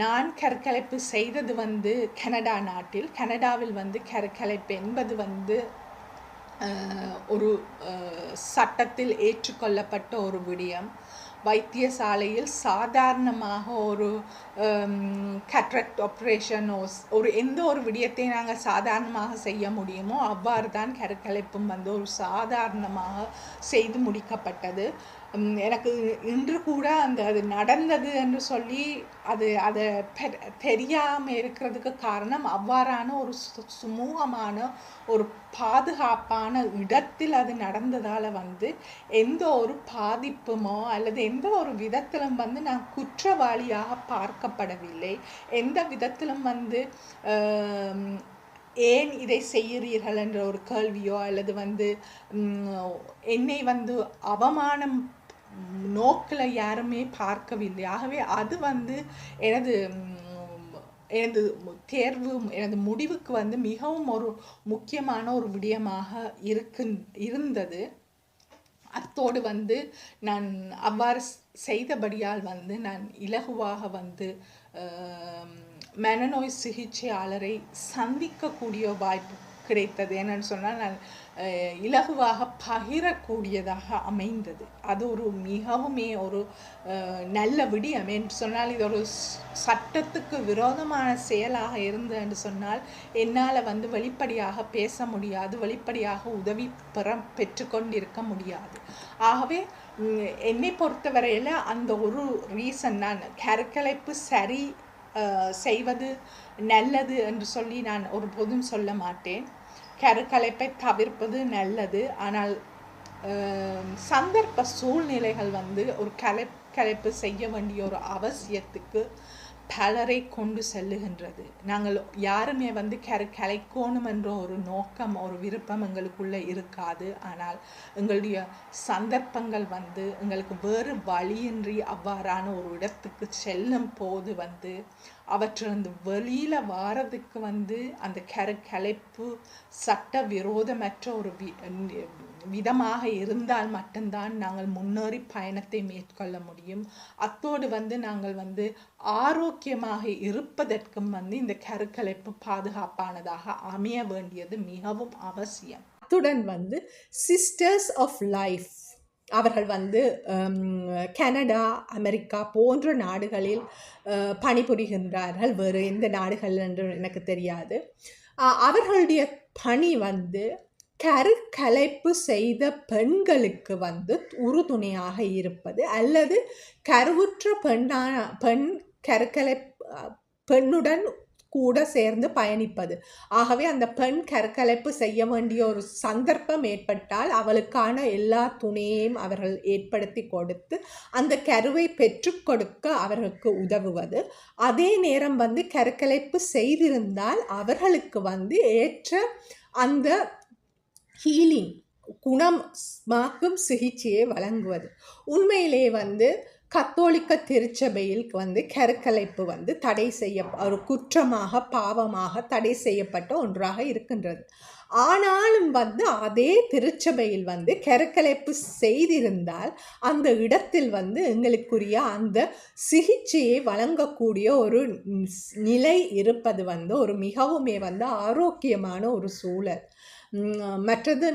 நான் கற்கலைப்பு செய்தது வந்து கனடா நாட்டில். கனடாவில் வந்து கருக்கலைப்பு என்பது வந்து ஒரு சட்டத்தில் ஏற்றுக்கொள்ளப்பட்ட ஒரு விடயம். வைத்தியசாலையில் சாதாரணமாக ஒரு கட்ரக்ட் ஆப்ரேஷன் ஒரு எந்த ஒரு விடயத்தை நாங்கள் சாதாரணமாக செய்ய முடியுமோ அவ்வாறு தான் கருக்கலைப்பும் வந்து ஒரு சாதாரணமாக செய்து முடிக்கப்பட்டது. எனக்கு இன்று கூட அந்த அது நடந்தது என்று சொல்லி அது அதை தெரியாமல் இருக்கிறதுக்கு காரணம் அவ்வாறான ஒரு சுமூகமான ஒரு பாதுகாப்பான இடத்தில் அது நடந்ததால் வந்து எந்த ஒரு பாதிப்புமோ அல்லது எந்த ஒரு விதத்திலும் வந்து நான் குற்றவாளியாக பார்க்கப்படவில்லை. எந்த விதத்திலும் வந்து ஏன் இதை செய்கிறீர்கள் என்ற ஒரு கேள்வியோ அல்லது வந்து என்னை வந்து அவமானம் நோக்கில் யாருமே பார்க்கவில்லை. ஆகவே அது வந்து எனது எனது தேர்வு எனது முடிவுக்கு வந்து மிகவும் ஒரு முக்கியமான ஒரு விடயமாக இருக்கு இருந்தது. அத்தோடு வந்து நான் அவ்வாறு செய்தபடியால் வந்து நான் இலகுவாக வந்து மனநோய் சிகிச்சையாளரை சந்திக்கக்கூடிய வாய்ப்பு கிடைத்தது. என்னன்னு சொன்னால் நான் இலகுவாக பகிரக்கூடியதாக அமைந்தது. அது ஒரு மிகவுமே ஒரு நல்ல விடியம். என்று சொன்னால் இது ஒரு சட்டத்துக்கு விரோதமான செயலாக இருந்தது என்று சொன்னால் என்னால் வந்து வெளிப்படையாக பேச முடியாது வெளிப்படையாக உதவி பெற பெற்றுக்கொண்டிருக்க முடியாது. ஆகவே என்னை பொறுத்தவரையில் அந்த ஒரு ரீசன் நான் கருக்கலைப்பு சரி செய்வது நல்லது என்று சொல்லி நான் ஒருபோதும் சொல்ல மாட்டேன். கருக்கலைப்பை தவிர்ப்பது நல்லது. ஆனால் சந்தர்ப்ப சூழ்நிலைகள் வந்து ஒரு கலை கலைப்பு செய்ய வேண்டிய ஒரு அவசியத்துக்கு பலரை கொண்டு செல்லுகின்றது. நாங்கள் யாருமே வந்து கரை கலைக்கோணும் என்ற ஒரு நோக்கம் ஒரு விருப்பம் எங்களுக்குள்ளே இருக்காது. ஆனால் எங்களுடைய சந்தர்ப்பங்கள் வந்து எங்களுக்கு வேறு வழியின்றி அவ்வாறான ஒரு இடத்துக்கு செல்லும் போது வந்து அவற்றிலிருந்து வெளியில் வாரதுக்கு வந்து அந்த கரு கலைப்பு சட்ட விரோதமற்ற ஒரு வி விதமாக இருந்தால் மட்டும்தான் நாங்கள் முன்னேறி பயணத்தை மேற்கொள்ள முடியும். அத்தோடு வந்து நாங்கள் வந்து ஆரோக்கியமாக இருப்பதற்கும் வந்து இந்த கருக்கலைப்பு பாதுகாப்பானதாக அமைய வேண்டியது மிகவும் அவசியம். அத்துடன் வந்து சிஸ்டர்ஸ் ஆஃப் லைஃப் அவர்கள் வந்து கனடா அமெரிக்கா போன்ற நாடுகளில் பணிபுரிகின்றார்கள். வேறு எந்த நாடுகள் என்று எனக்கு தெரியாது. அவர்களுடைய பணி வந்து கருக்கலைப்பு செய்த பெண்களுக்கு வந்து உறுதுணையாக இருப்பது அல்லது கருவுற்ற பெண்ணான பெண் கருக்கலை பெண்ணுடன் கூட சேர்ந்து பயணிப்பது. ஆகவே அந்த பெண் கருக்கலைப்பு செய்ய வேண்டிய ஒரு சந்தர்ப்பம் ஏற்பட்டால் அவளுக்கான எல்லா துணையையும் அவர்கள் ஏற்படுத்தி கொடுத்து அந்த கருவை பெற்றுக் கொடுக்க அவர்களுக்கு உதவுவது. அதே நேரம் வந்து கருக்கலைப்பு செய்திருந்தால் அவர்களுக்கு வந்து ஏற்ற அந்த ஹீலிங் குணமாக்கும் சிகிச்சையை வழங்குவது. உண்மையிலே வந்து கத்தோலிக்க திருச்சபையில் வந்து கருக்கலைப்பு வந்து தடை செய்ய ஒரு குற்றமாக பாவமாக தடை செய்யப்பட்ட ஒன்றாக இருக்கின்றது. ஆனாலும் வந்து அதே திருச்சபையில் வந்து கருக்கலைப்பு செய்திருந்தால் அந்த இடத்தில் வந்து எங்களுக்குரிய அந்த சிகிச்சையை வழங்கக்கூடிய ஒரு நிலை இருப்பது வந்து ஒரு மிகவுமே வந்து ஆரோக்கியமான ஒரு சூழல். மற்றது